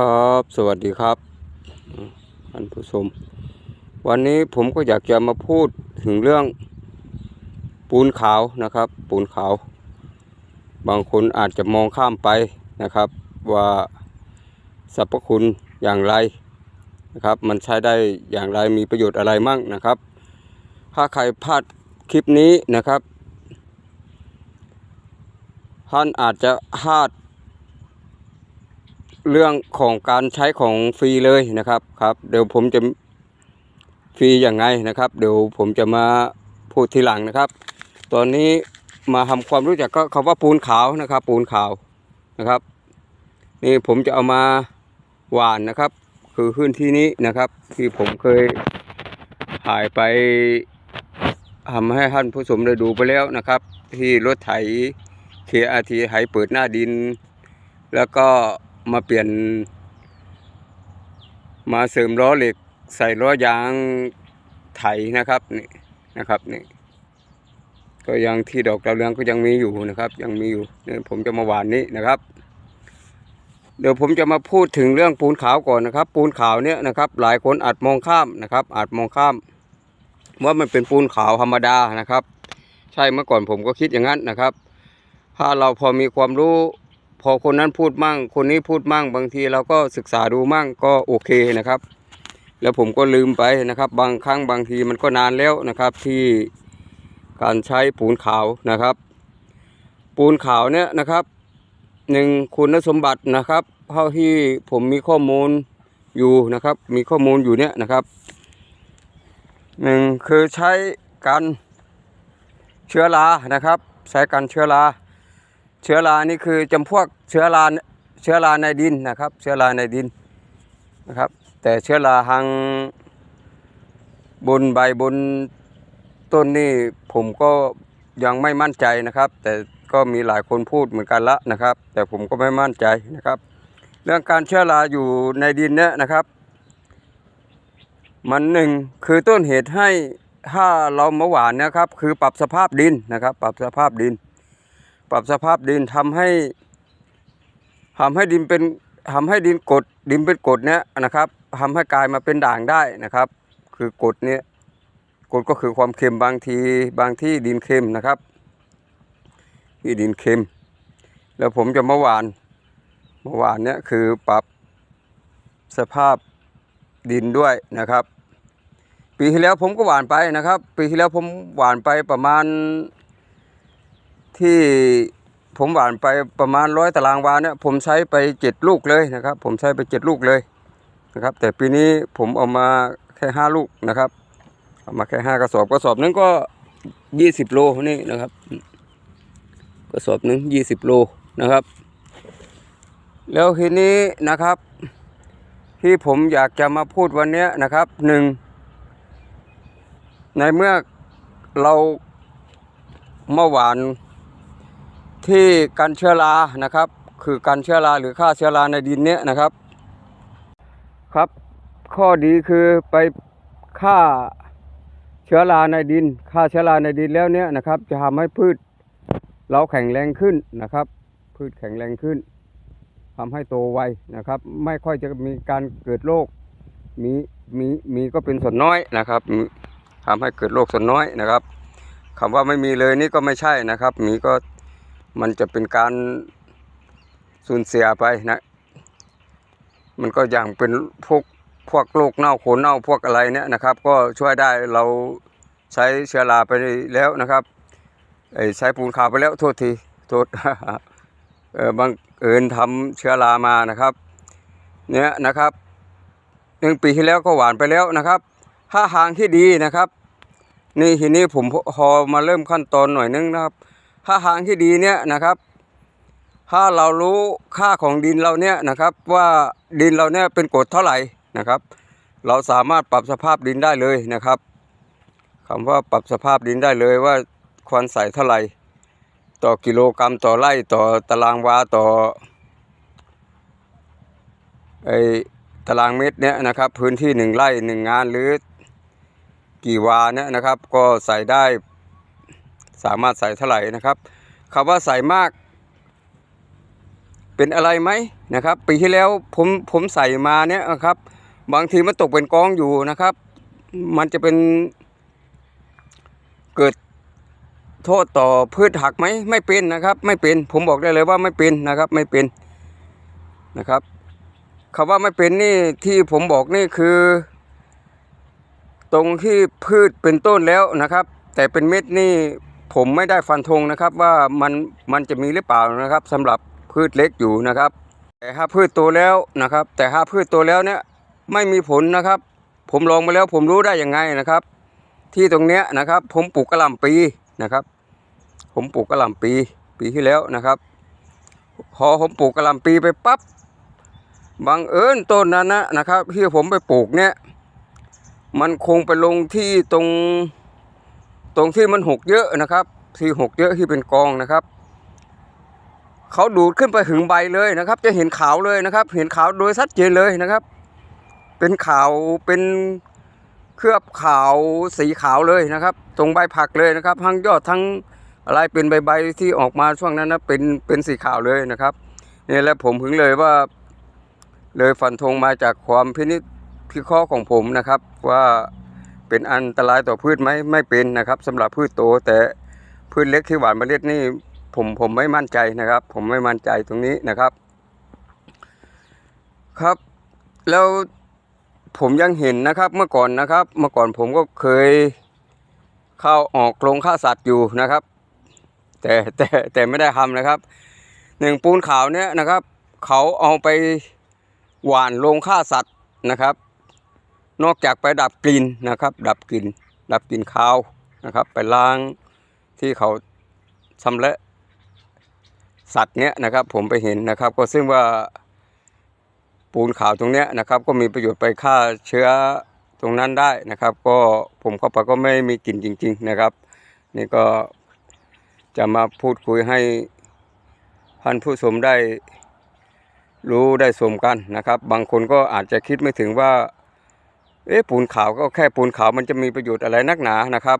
ครับ สวัสดีครับท่านผู้ชม วันนี้ผมก็อยากจะมาพูดถึงเรื่องปูนขาวนะครับ ปูนขาว บางคนอาจจะมองข้ามไปนะครับ ว่าสรรพคุณอย่างไรนะครับ มันใช้ได้อย่างไรมีประโยชน์อะไรมั่งนะครับ ถ้าใครพลาดคลิปนี้นะครับ ท่านอาจจะพลาด เรื่องของการใช้ของฟรีเลยนะครับครับเดี๋ยวผมจะฟรีอย่างไงนะครับ เดี๋ยวผมจะมาพูดทีหลังนะครับ ตอนนี้มาทำความรู้จักก็คำว่าปูนขาวนะครับ ปูนขาวนะครับ นี่ผมจะเอามาหวานนะครับ คือพื้นที่นี้นะครับ ที่ผมเคยถ่ายไปทำให้ท่านผู้ชมได้ดูไปแล้วนะครับ ที่รถไถเคอาทีไถเปิดหน้าดิน แล้วก็ มาเปลี่ยน มาเสริมล้อเหล็ก ใส่ล้อยางไถนะครับนี่นะครับนี่ก็ยังที่ดอกดาวเรืองก็ยังมีอยู่นะครับ ยังมีอยู่เนี่ยผมจะมาหวานนี้นะครับ เดี๋ยวผมจะมาพูดถึงเรื่องปูนขาวก่อนนะครับ ปูนขาวเนี่ยนะครับ หลายคนอาจมองข้ามนะครับ อาจมองข้ามว่ามันเป็นปูนขาวธรรมดานะครับ ใช่เมื่อก่อนผมก็คิดอย่างนั้นนะครับ ถ้าเราพอมีความรู้ พอคนนั้นพูดมั่ง คนนี้พูดมั่ง บางทีเราก็ศึกษาดูมั่งก็โอเคนะครับ แล้วผมก็ลืมไปนะครับ บางครั้งบางทีมันก็นานแล้วนะครับที่การใช้ปูนขาวนะครับ ปูนขาวเนี่ยนะครับหนึ่งคุณสมบัตินะครับเท่าที่ผมมีข้อมูลอยู่นะครับ มีข้อมูลอยู่เนี่ยนะครับหนึ่งคือใช้การเชื้อรานะครับ ใช้การเชื้อรา เชื้อรานี่คือจำพวกเชื้อราเชื้อราในดินนะครับ เชื้อราในดินนะครับ แต่เชื้อราทางบนใบบนต้นนี่ผมก็ยังไม่มั่นใจนะครับ แต่ก็มีหลายคนพูดเหมือนกันละนะครับ แต่ผมก็ไม่มั่นใจนะครับ เรื่องการเชื้อราอยู่ในดินเนี่ยนะครับ มันหนึ่งคือต้นเหตุให้ถ้าเรามาหวานนะครับ คือปรับสภาพดินนะครับ ปรับสภาพดิน ปรับสภาพดินทำให้ทำให้ดินเป็นทำให้ดินกดดินเป็นกดเนี้ยนะครับทำให้กลายมาเป็นด่างได้นะครับ คือกดเนี้ยกดก็คือความเค็มบางทีบางที่ดินเค็มนะครับที่ดินเค็ม แล้วผมจะมาหวานมาหวานเนี้ยคือปรับสภาพดินด้วยนะครับ ปีที่แล้วผมก็หวานไปนะครับ ปีที่แล้วผมหวานไปประมาณ ที่ผมหว่านไปประมาณร้อยตารางวาเนี่ยผมใช้ไปเจ็ดลูกเลยนะครับ ผมใช้ไปเจ็ดลูกเลยนะครับ แต่ปีนี้ผมเอามาแค่ห้าลูกนะครับเอามาแค่ห้ากระสอบกระสอบนึงก็ยี่สิบโลนี่นะครับ กระสอบหนึงยี่สิบโลนะครับ แล้วทีนี้นะครับ ที่ผมอยากจะมาพูดวันนี้นะครับหนึ่งในเมื่อเราเมื่อวาน ที่กันเชื้อรานะครับ คือกันเชื้อราหรือฆ่าเชื้อราในดินเนี้ยนะครับ ครับ ข้อดีคือไปฆ่าเชื้อราในดินฆ่าเชื้อราในดินแล้วเนี้ยนะครับ จะทำให้พืชเราแข็งแรงขึ้นนะครับ พืชแข็งแรงขึ้นทำให้โตไวนะครับ ไม่ค่อยจะมีการเกิดโรคมีมีมีก็เป็นส่วนน้อยนะครับมีทำให้เกิดโรคส่วนน้อยนะครับคำว่าไม่มีเลยนี่ก็ไม่ใช่นะครับ มีก็ มันจะเป็นการสูญเสียไปนะ มันก็อย่างเป็นพวกพวกโรคเน่าโคนเน่าพวกอะไรเนี่ยนะครับ ก็ช่วยได้เราใช้เชื้อราไปแล้วนะครับไอ้ใช้ปูนขาวไปแล้วโทษทีโทษเออบางเอิญทำเชื้อรามานะครับ เนี่ยนะครับหนึ่งปีที่แล้วก็หวานไปแล้วนะครับ ถ้าหางที่ดีนะครับ นี่ทีนี้ผมพอมาเริ่มขั้นตอนหน่อยนึงนะครับ ถ้าหางที่ดีเนี่ยนะครับ ถ้าเรารู้ค่าของดินเราเนี่ยนะครับ ว่าดินเราเนี่ยเป็นกรดเท่าไหร่นะครับ เราสามารถปรับสภาพดินได้เลยนะครับคำว่าปรับสภาพดินได้เลยว่าควรใส่เท่าไหร่ต่อกิโลกรรัมต่อไร่ต่อตารางวาต่อไอตารางเมตรเนี่ยนะครับ พื้นที่หนึ่งไร่หนึ่งงานหรือกี่วาเนี่ยนะครับ ก็ใส่ได้ สามารถใส่เท่าไหร่นะครับคำว่าใส่มาก เป็นอะไรไหมนะครับปีที่แล้วผมผมใส่มาเนี่ยนะครับ บางทีมันตกเป็นกองอยู่นะครับ มันจะเป็นเกิดโทษต่อพืชหักไหมไม่เป็นนะครับ ไม่เป็นผมบอกได้เลยว่าไม่เป็นนะครับไม่เป็นนะครับคำว่าไม่เป็นนี่ที่ผมบอกนี่คือ ตรงที่พืชเป็นต้นแล้วนะครับ แต่เป็นเม็ดนี่ ผมไม่ได้ฟันธงนะครับว่ามันมันจะมีหรือเปล่านะครับสำหรับพืชเล็กอยู่นะครับ แต่ถ้าพืชโตแล้วนะครับ แต่ถ้าพืชโตแล้วเนี่ยไม่มีผลนะครับ ผมลองมาแล้วผมรู้ได้ยังไงนะครับ ที่ตรงเนี้ยนะครับ ผมปลูกกระหล่ำปีนะครับ ผมปลูกกระหล่ำปี ปีที่แล้วนะครับ พอผมปลูกกระหล่ำปีไปปั๊บบังเอิญต้นนั้นนะนะครับ ที่ผมไปปลูกเนี่ยมันคงไปลงที่ตรง ตรงที่มันหกเยอะนะครับ ที่หกเยอะที่เป็นกองนะครับเขาดูดขึ้นไปถึงใบเลยนะครับ จะเห็นขาวเลยนะครับ เห็นขาวโดยชัดเจนเลยนะครับ เป็นขาวเป็นเคลือบขาวสีขาวเลยนะครับ ตรงใบผักเลยนะครับ ทั้งยอดทั้งอะไรเป็นใบใบๆที่ออกมาช่วงนั้นนะเป็นเป็นสีขาวเลยนะครับนี่แหละผมถึงเลยว่า เลยฟันธงมาจากความพินิจพิเคราะห์ของผมนะครับว่า เป็นอันตรายต่อพืชไหมไม่เป็นนะครับสำหรับพืชโต แต่พืชเล็กที่หวานเมล็ดนี่ผมผมไม่มั่นใจนะครับ ผมไม่มั่นใจตรงนี้นะครับ ครับ แล้วผมยังเห็นนะครับเมื่อก่อนนะครับ เมื่อก่อนผมก็เคยเข้าออกโรงฆ่าสัตว์อยู่นะครับ แต่แต่แต่ไม่ได้ทำนะครับหนึ่งปูนขาวเนี่ยนะครับ เขาเอาไปหว่านโรงฆ่าสัตว์นะครับ นอกจากไปดับกลิ่นนะครับ ดับกลิ่นดับกลิ่นคาวนะครับ ไปล้างที่เขาชำละสัตว์เนี้ยนะครับ ผมไปเห็นนะครับ ก็ซึ่งว่าปูนขาวตรงเนี้ยนะครับ ก็มีประโยชน์ไปฆ่าเชื้อตรงนั้นได้นะครับ ก็ผมเข้าไปก็ไม่มีกลิ่นจริง ๆนะครับ นี่ก็จะมาพูดคุยให้ท่านผู้ชมได้รู้ได้ชมกันนะครับ บางคนก็อาจจะคิดไม่ถึงว่า เอ๊ะปูนขาวก็แค่ปูนขาวมันจะมีประโยชน์อะไรนักหนานะครับ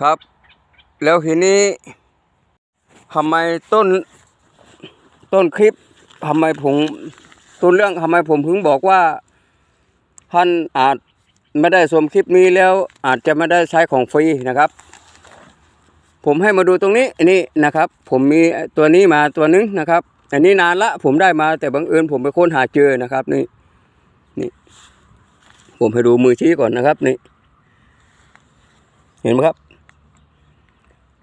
ครับ แล้วทีนี้ทำไมต้นต้นคลิปทำไมผมต้นเรื่องทำไมผมถึงบอกว่าท่านอาจไม่ได้ชมคลิปนี้แล้วอาจจะไม่ได้ใช้ของฟรีนะครับ ผมให้มาดูตรงนี้นี่นะครับ ผมมีตัวนี้มาตัวนึงนะครับ อันนี้นานละผมได้มาแต่บังเอิญผมไปค้นหาเจอนะครับนี่นี่ ผมให้ดูมือชี้ก่อนนะครับนี่ เห็นไหมครับ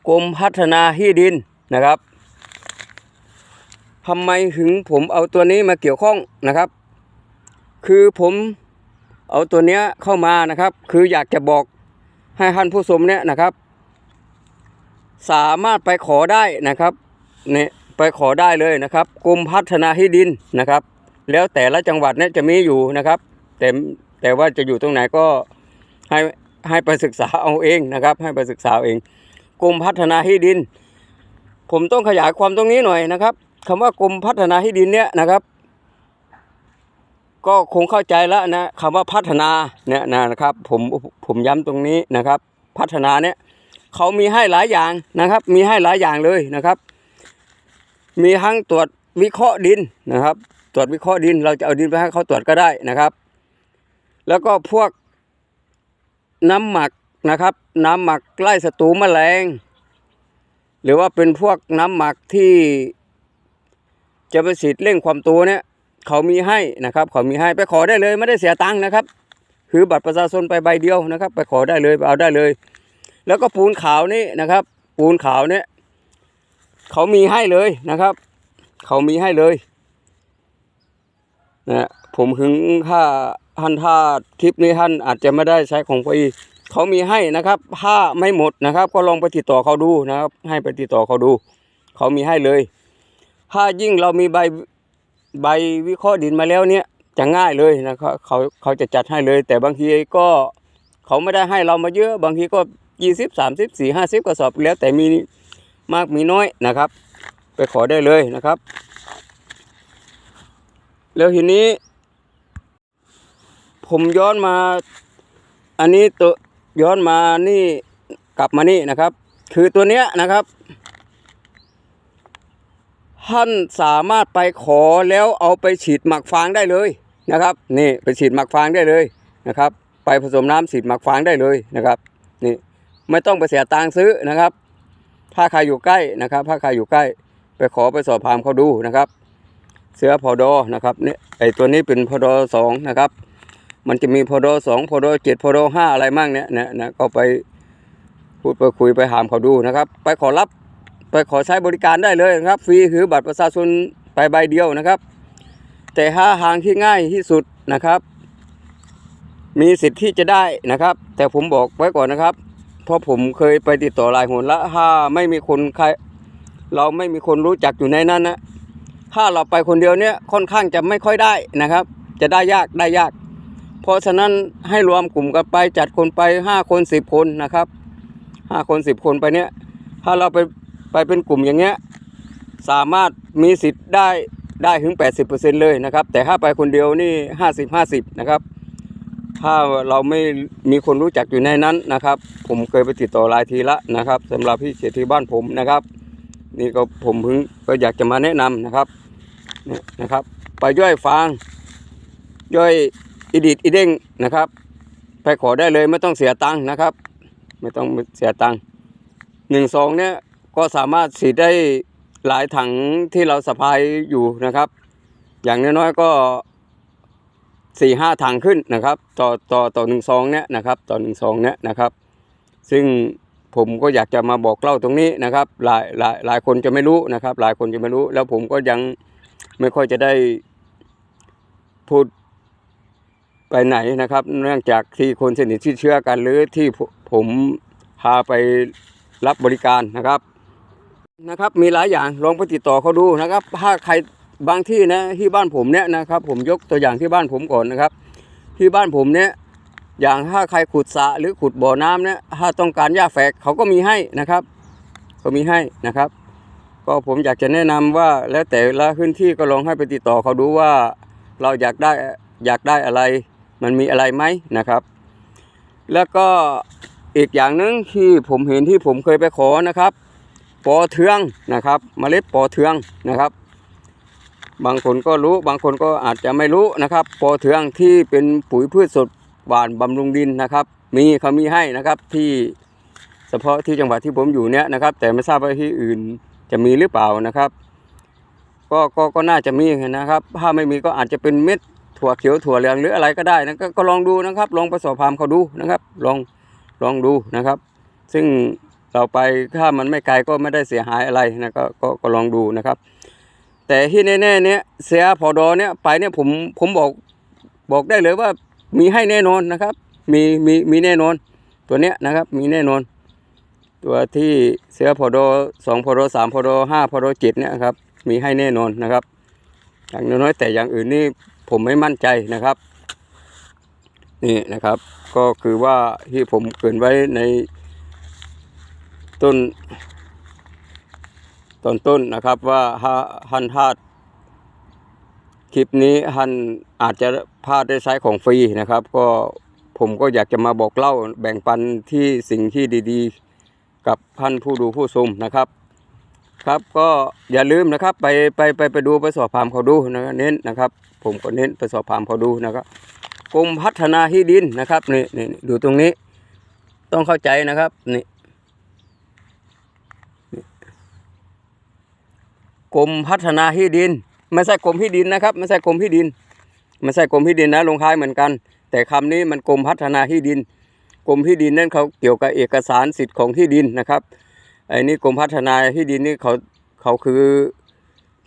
กรมพัฒนาที่ดินนะครับทำไมถึงผมเอาตัวนี้มาเกี่ยวข้องนะครับ คือผมเอาตัวเนี้ยเข้ามานะครับ คืออยากจะบอกให้ท่านผู้ชมเนี่ยนะครับ สามารถไปขอได้นะครับเนี่ยไปขอได้เลยนะครับกรมพัฒนาที่ดินนะครับ แล้วแต่ละจังหวัดเนี่ยจะมีอยู่นะครับ แต่ แต่ว่าจะอยู่ตรงไหนก็ให้ให้ไปศึกษาเอาเองนะครับ ให้ไปศึกษาเอาเองกรมพัฒนาที่ดิน ผมต้องขยายความตรงนี้หน่อยนะครับคำว่ากรมพัฒนาที่ดินเนี่ยนะครับ ก็คงเข้าใจแล้วนะคำว่าพัฒนาเนี่ยนะครับ ผมผมย้ำตรงนี้นะครับ พัฒนาเนี่ยเขามีให้หลายอย่างนะครับ มีให้หลายอย่างเลยนะครับ มีทั้งตรวจวิเคราะห์ดินนะครับ ตรวจวิเคราะห์ดิน เราจะเอาดินไปให้เขาตรวจก็ได้นะครับ แล้วก็พวกน้ำหมักนะครับ น้ำหมักไล่ศัตรูแมลง หรือว่าเป็นพวกน้ำหมักที่จะไปฉีดเร่งความโตเนี่ยเขามีให้นะครับเขามีให้ไปขอได้เลยไม่ได้เสียตังค์นะครับ คือบัตรประชาชนไปใบเดียวนะครับ ไปขอได้เลยไปเอาได้เลย แล้วก็ปูนขาวนี่นะครับ ปูนขาวเนี่ยเขามีให้เลยนะครับ เขามีให้เลยนะผมถึงถ้า ท่านถ้าคลิปนี้ท่านอาจจะไม่ได้ใช้ของฟรีเขามีให้นะครับ ถ้าไม่หมดนะครับ ก็ลองไปติดต่อเขาดูนะครับ ให้ไปติดต่อเขาดู เขามีให้เลย ถ้ายิ่งเรามีใบใบวิเคราะห์ดินมาแล้วเนี่ยจะง่ายเลยนะครับเขาเขาจะจัดให้เลย แต่บางทีก็เขาไม่ได้ให้เรามาเยอะ บางทีก็ยี่สิบสามสิบสี่ห้าสิบกระสอบแล้วแต่มีมากมีน้อยนะครับ ไปขอได้เลยนะครับ แล้วทีนี้ ผมย้อนมา อันนี้ตัวย้อนมานี่กลับมานี่นะครับ คือตัวเนี้ยนะครับ ท่านสามารถไปขอแล้วเอาไปฉีดหมักฟางได้เลยนะครับ นี่ไปฉีดหมักฟางได้เลยนะครับ ไปผสมน้ำฉีดหมักฟางได้เลยนะครับ นี่ไม่ต้องไปเสียตังค์ซื้อนะครับ ถ้าใครอยู่ใกล้นะครับ ถ้าใครอยู่ใกล้ ไปขอไปสอบถามเขาดูนะครับ เสือพอดอนะครับเนี่ยไอตัวนี้เป็นพอดอสองนะครับ มันจะมีพอดอสองพอดอเจ็ดพอดอห้าอะไรมั่งเนี่ยนะนะก็ไปพูดไปคุยไปถามเขาดูนะครับ ไปขอรับไปขอใช้บริการได้เลยนะครับ ฟรีคือบัตรประชาชนไปใบเดียวนะครับ แต่ถ้าทางที่ง่ายที่สุดนะครับ มีสิทธิ์ที่จะได้นะครับ แต่ผมบอกไว้ก่อนนะครับ เพราะผมเคยไปติดต่อหลายหนแล้วถ้าไม่มีคนใครเราไม่มีคนรู้จักอยู่ในนั้นนะถ้าเราไปคนเดียวเนี่ยค่อนข้างจะไม่ค่อยได้นะครับ จะได้ยากได้ยาก เพราะฉะนั้นให้รวมกลุ่มกันไปจัดคนไปห้าคนสิบคนนะครับห้าคนสิบคนไปเนี่ยถ้าเราไปไปเป็นกลุ่มอย่างเงี้ยสามารถมีสิทธิ์ได้ได้ถึง 80%เลยนะครับ แต่ถ้าไปคนเดียวนี่ 50 50 นะครับ ถ้าเราไม่มีคนรู้จักอยู่ในนั้นนะครับ ผมเคยไปติดต่อหลายทีละนะครับสำหรับพี่เศรษฐีบ้านผมนะครับ นี่ก็ผมเพิ่งก็อยากจะมาแนะนำนะครับเนี่ยนะครับ ไปย่อยฟางย่อย อีดิดอีเด้งนะครับ ไปขอได้เลยไม่ต้องเสียตังค์นะครับ ไม่ต้องเสียตังค์หนึ่งซองเนี่ยก็สามารถฉีดได้หลายถังที่เราสะพายอยู่นะครับ อย่างน้อยๆก็สี่ห้าถังขึ้นนะครับต่อต่อต่อหนึ่งซองเนี่ยนะครับต่อหนึ่งซองเนี่ยนะครับ ซึ่งผมก็อยากจะมาบอกเล่าตรงนี้นะครับหลายหลายหลายคนจะไม่รู้นะครับ หลายคนจะไม่รู้ แล้วผมก็ยังไม่ค่อยจะได้พูด ไปไหนนะครับ เนื่องจากที่คนสนิทที่เชื่อกันหรือที่ผมพาไปรับบริการนะครับนะครับ มีหลายอย่างลองไปติดต่อเขาดูนะครับ ถ้าใครบางที่นะที่บ้านผมเนี่ยนะครับ ผมยกตัวอย่างที่บ้านผมก่อนนะครับ ที่บ้านผมเนี่ยอย่างถ้าใครขุดสระหรือขุดบ่อน้ำเนี่ยถ้าต้องการหญ้าแฝกเขาก็มีให้นะครับก็มีให้นะครับ ก็ผมอยากจะแนะนำว่าแล้วแต่ละพื้นที่ก็ลองให้ไปติดต่อเขาดูว่าเราอยากได้อยากได้อะไร มันมีอะไรไหมนะครับ แล้วก็อีกอย่างหนึ่งที่ผมเห็นที่ผมเคยไปขอนะครับปอเทืองนะครับเมล็ดปอเทืองนะครับ บางคนก็รู้บางคนก็อาจจะไม่รู้นะครับปอเทืองที่เป็นปุ๋ยพืชสดหวานบำรุงดินนะครับ มีเขามีให้นะครับที่เฉพาะที่จังหวัดที่ผมอยู่เนี้ยนะครับ แต่ไม่ทราบว่าที่อื่นจะมีหรือเปล่านะครับ ก็ก็ก็น่าจะมีนะครับ ถ้าไม่มีก็อาจจะเป็นเม็ด ถั่วเขียวถั่วเหลืองหรืออะไรก็ได้นะก็ก็ลองดูนะครับ ลองไปสอบถามเขาดูนะครับ ลองลองดูนะครับ ซึ่งเราไปถ้ามันไม่ไกลก็ไม่ได้เสียหายอะไรนะก็ก็ก็ลองดูนะครับ แต่ที่แน่ๆเนี่ยเสียพอดอเนี่ยไปเนี่ยผมผมบอกบอกได้เลยว่ามีให้แน่นอนนะครับ มีมีมีแน่นอน ตัวเนี้ยนะครับมีแน่นอน ตัวที่เสือพอดอสองพอดอสามพอดอห้าพอดอเจ็ดเนี่ยครับมีให้แน่นอนนะครับ อย่างน้อยแต่อย่างอื่นนี่ ผมไม่มั่นใจนะครับ นี่นะครับ ก็คือว่าที่ผมเกินไว้ในต้นตอนต้นนะครับว่าฮันพลาดคลิปนี้ฮันอาจจะพลาดได้ใช้ของฟรีนะครับ ก็ผมก็อยากจะมาบอกเล่าแบ่งปันที่สิ่งที่ดีๆ กับท่านผู้ดูผู้ชมนะครับ ครับก็อย่าลืมนะครับ ไปไปไปไปดูไปสอบถามเขาดูนะเน้นนะครับ ผมก็เน้นไปสอบถามเขาดูนะครับกรมพัฒนาที่ดินนะครับนี่นี่ดูตรงนี้ ต้องเข้าใจนะครับนี่กรมพัฒนาที่ดิน ไม่ใช่กรมที่ดินนะครับ ไม่ใช่กรมที่ดิน ไม่ใช่กรมที่ดินนะลงท้ายเหมือนกัน แต่คำนี้มันกรมพัฒนาที่ดินกรมที่ดินนั่นเขาเกี่ยวกับเอกสารสิทธิ์ของที่ดินนะครับไอ้นี่กรมพัฒนาที่ดินนี่เขาเขาคือ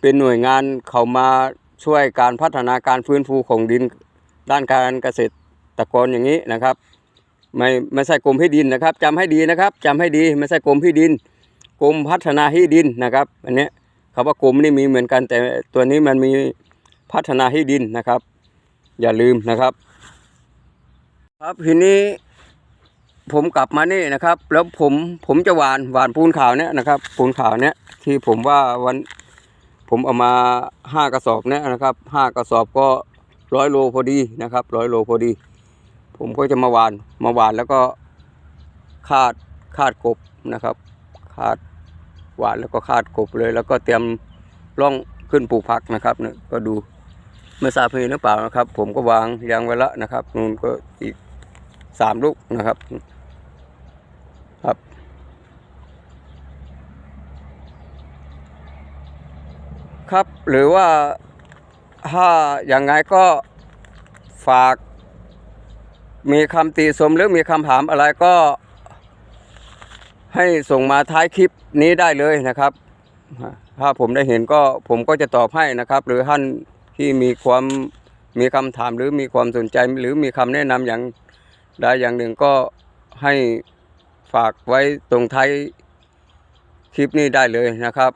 เป็นหน่วยงานเขามา ช่วยการพัฒนาการฟื้นฟูของดินด้านการเกษตรกรอย่างนี้นะครับ ไม่ไม่ใช่กรมที่ดินนะครับจำให้ดีนะครับจำให้ดีไม่ใช่กรมที่ดินกรมพัฒนาที่ดินนะครับ อันนี้คำว่ากรมนี่มีเหมือนกันแต่ตัวนี้มันมีพัฒนาที่ดินนะครับ อย่าลืมนะครับ ครับทีนี้ผมกลับมานี่นะครับ แล้วผมผมจะหวานหวานปูนขาวเนี่ยนะครับ ปูนขาวเนี่ยที่ผมว่าวัน ผมเอามาห้ากระสอบเนี่ยนะครับห้ากระสอบก็ร้อยโลพอดีนะครับร้อยโลพอดี ผมก็จะมาหวานมาหวานแล้วก็คาดคาดกบนะครับคาดหวานแล้วก็คาดกบเลย แล้วก็เตรียมล่องขึ้นปลูกผักนะครับเนี่ยก็ดูไม่ทราบเห็นหรือเปล่านะครับ ผมก็วางยางไว้ละนะครับนู่นก็อีกสามลูกนะครับ ครับ หรือว่าถ้าอย่างไงก็ฝาก มีคำติชมหรือมีคำถามอะไรก็ ให้ส่งมาท้ายคลิปนี้ได้เลยนะครับ ถ้าผมได้เห็นก็ผมก็จะตอบให้นะครับ หรือท่านที่มีความมีคำถามหรือมีความสนใจหรือมีคำแนะนำอย่างใดอย่างหนึ่งก็ให้ฝากไว้ตรงท้ายคลิปนี้ได้เลยนะครับ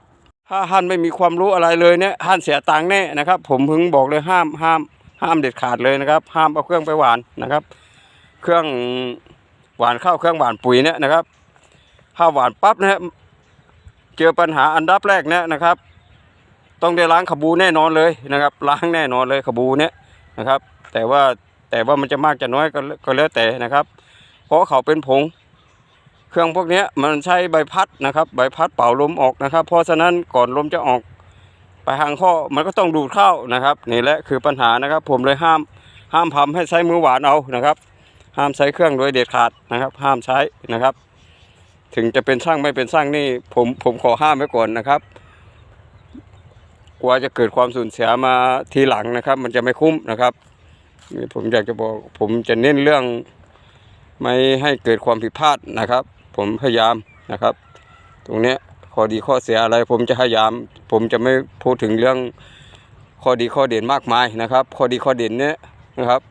ถ้าท่านไม่มีความรู้อะไรเลยเนี่ยท่านเสียตังค์แน่นะครับ ผมเพิ่งบอกเลยห้ามห้าม ห้ามเด็ดขาดเลยนะครับ ห้ามเอาเครื่องไปหวานนะครับ เครื่องหวานข้าวเครื่องหวานปุ๋ยเนี่ยนะครับถ้าหวานปั๊บนะครับเจอปัญหาอันดับแรกเนี่ยนะครับ ต้องได้ล้างขบูแน่นอนเลยนะครับ ล้างแน่นอนเลยขบูเนี่ยนะครับ แต่ว่าแต่ว่ามันจะมากจะน้อยก็ก็แล้วแต่นะครับ เพราะเขาเป็นผง เครื่องพวกนี้มันใช้ใบพัดนะครับ ใบพัดเป่าลมออกนะครับ เพราะฉะนั้นก่อนลมจะออกไปทางข้อมันก็ต้องดูดเข้านะครับนี่แหละคือปัญหานะครับ ผมเลยห้ามห้ามทำให้ใช้มือหวานเอานะครับ ห้ามใช้เครื่องโดยเด็ดขาดนะครับ ห้ามใช้นะครับ ถึงจะเป็นช่างไม่เป็นช่างนี่ผมผมขอห้ามไว้ก่อนนะครับกลัวจะเกิดความสูญเสียมาทีหลังนะครับ มันจะไม่คุ้มนะครับนี่ผมอยากจะบอกผมจะเน้นเรื่องไม่ให้เกิดความผิดพลาดนะครับ ผมพยายามนะครับ ตรงเนี้ยข้อดีข้อเสียอะไรผมจะพยายาม ผมจะไม่พูดถึงเรื่องข้อดีข้อเด่นมากมายนะครับ ข้อดีข้อเด่นเนี้ยนะครับ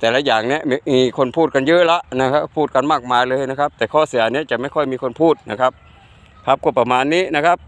แต่ละอย่างเนี้ยมีมีคนพูดกันเยอะละนะครับ พูดกันมากมายเลยนะครับ แต่ข้อเสียเนี้ยจะไม่ค่อยมีคนพูดนะครับ ครับก็ประมาณนี้นะครับ